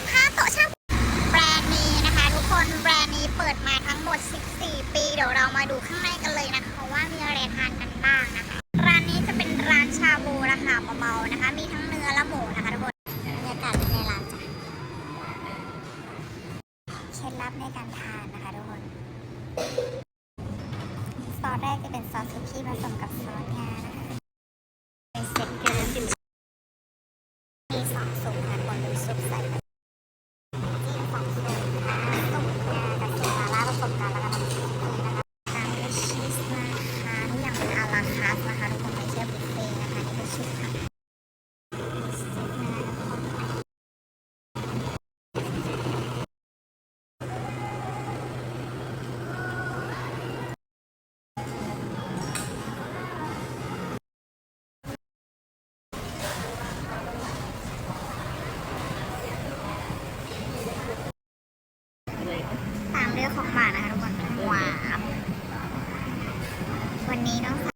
ษครัโต๊ะช่างแบรนด์นี้นะคะ ทุกคนแบรนด์นี้เปิดมาทั้งหมด 14 ปี เดี๋ยวเรามาดูข้างในกันเลยนะคะว่ามีอะไรทานกันบ้างนะคะ ร้านนี้จะเป็นร้านชาบูราคาเบาๆนะคะ มีทั้งเนื้อและหมูนะคะทุกคนบรรยากาศในร้านจ้ะเคล็ดลับในการทานนะคะทุกคนซอสแรกจะเป็นซอสซุกี้ผสมกับซอสแง่นะคะมีสองซุปค่ะคนดูซุปใส่าคัสนะคะทุกคนไปเที่ยวบุฟเฟ่นะคะนี่คือชุดค่ะตามเรื่องของหมานนะคะทุกคนหวานวันนี้ต้อง